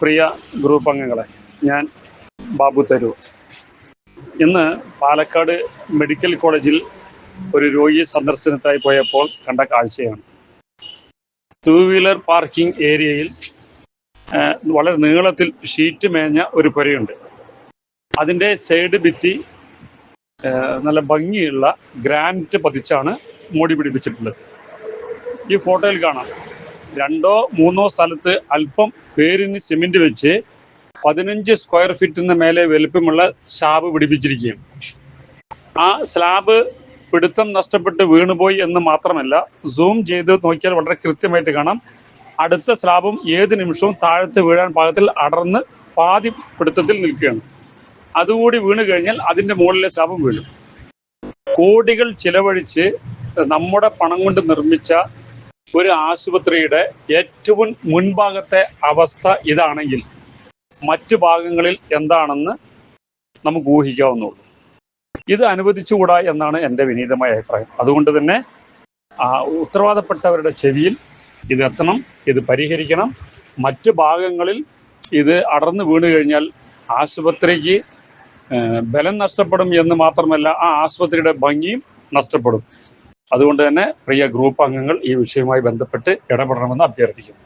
പ്രിയ group അംഗങ്ങളെ ഞാൻ ബാബു തരൂർ. ഇന്ന് പാലക്കാട് മെഡിക്കൽ കോളേജിൽ ഒരു രോഗി സന്ദർശനത്തിനായി പോയപ്പോൾ കണ്ട കാഴ്ചയാണ്. ടൂ വീലർ പാർക്കിംഗ് ഏരിയയിൽ വളരെ നീളത്തിൽ ഷീറ്റ് മേഞ്ഞ ഒരു പുരയുണ്ട്. അതിന്റെ സൈഡ് ഭിത്തി നല്ല ഭംഗിയുള്ള ഗ്രാനൈറ്റ് പതിച്ചാണ് മോടി പിടിപ്പിച്ചിട്ടുള്ളത്. ഈ ഫോട്ടോയിൽ കാണാം. രണ്ടോ മൂന്നോ സ്ഥലത്ത് അല്പം പേരിന് സിമെന്റ് വെച്ച് പതിനഞ്ച് സ്ക്വയർ ഫീറ്റിന് മേലെ വലുപ്പമുള്ള സ്ലാബ് പിടിപ്പിച്ചിരിക്കുകയാണ്. ആ സ്ലാബ് പിടുത്തം നഷ്ടപ്പെട്ട് വീണുപോയി എന്ന് മാത്രമല്ല സൂം ചെയ്ത് നോക്കിയാൽ വളരെ കൃത്യമായിട്ട് കാണാം. അടുത്ത സ്ലാബും ഏത് നിമിഷവും താഴത്ത് വീഴാൻ പാകത്തിൽ അടർന്ന് പാതി പിടുത്തത്തിൽ നിൽക്കുകയാണ്. അതുകൂടി വീണ് കഴിഞ്ഞാൽ അതിന്റെ മുകളിലെ സ്ലാബും വീഴും. കോടികൾ ചിലവഴിച്ച് നമ്മുടെ പണം കൊണ്ട് നിർമ്മിച്ച ഒരു ആശുപത്രിയുടെ ഏറ്റവും മുൻഭാഗത്തെ അവസ്ഥ ഇതാണെങ്കിൽ മറ്റു ഭാഗങ്ങളിൽ എന്താണെന്ന് നമുക്ക് ഊഹിക്കാവുന്നുള്ളൂ ഇത് അനുവദിച്ചുകൂടാ എന്നാണ് എന്റെ വിനീതമായ അഭിപ്രായം. അതുകൊണ്ട് തന്നെ ഉത്തരവാദപ്പെട്ടവരുടെ ചെവിയിൽ ഇത് എത്തണം ഇത് പരിഹരിക്കണം. മറ്റു ഭാഗങ്ങളിൽ ഇത് അടർന്നു വീണു കഴിഞ്ഞാൽ ആശുപത്രിക്ക് ബലം നഷ്ടപ്പെടും എന്ന് മാത്രമല്ല ആ ആശുപത്രിയുടെ ഭംഗിയും നഷ്ടപ്പെടും. അതുകൊണ്ട് തന്നെ പ്രിയ ഗ്രൂപ്പ് അംഗങ്ങൾ ഈ വിഷയവുമായി ബന്ധപ്പെട്ട് ഇടപെടണമെന്ന് അഭ്യർത്ഥിക്കുന്നു.